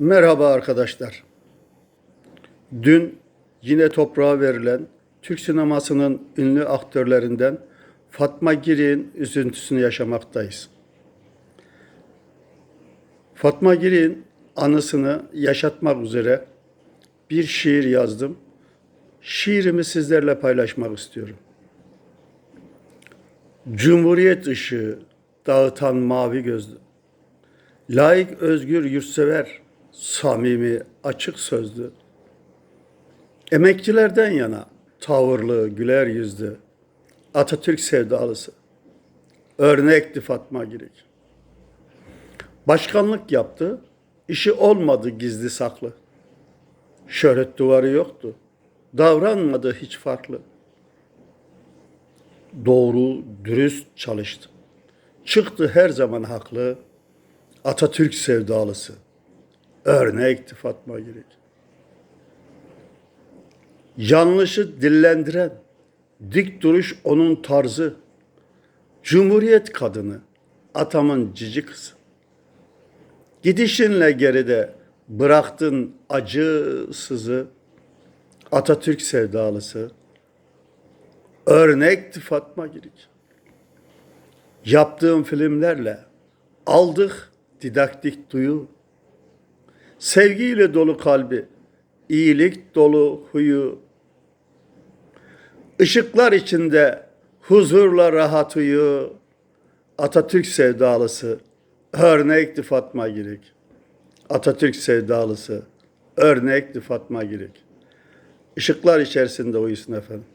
Merhaba arkadaşlar. Dün yine toprağa verilen Türk sinemasının ünlü aktörlerinden Fatma Giri'nin üzüntüsünü yaşamaktayız. Fatma Giri'nin anısını yaşatmak üzere bir şiir yazdım. Şiirimi sizlerle paylaşmak istiyorum. Cumhuriyet ışığı dağıtan mavi gözlü. Layık, özgür, yurtsever, samimi, açık sözlü. Emekçilerden yana tavırlı, güler yüzlü, Atatürk sevdalısı. Örnekti Fatma Girik. Başkanlık yaptı, işi olmadı gizli saklı. Şöhret duvarı yoktu, davranmadı hiç farklı. Doğru, dürüst çalıştı. Çıktı her zaman haklı, Atatürk sevdalısı. Örnekti Fatma Girik. Yanlışı dillendiren, dik duruş onun tarzı. Cumhuriyet kadını, atamın cici kızı. Gidişinle geride bıraktın acısızı, Atatürk sevdalısı. Örnekti Fatma Girik. Yaptığım filmlerle aldık didaktik duyu. Sevgiyle dolu kalbi, iyilik dolu huyu. Işıklar içinde huzurla rahat uyu. Atatürk sevdalısı, örnekti Fatma Girik. Atatürk sevdalısı, örnekti Fatma Girik. Işıklar içerisinde uyusun efendim.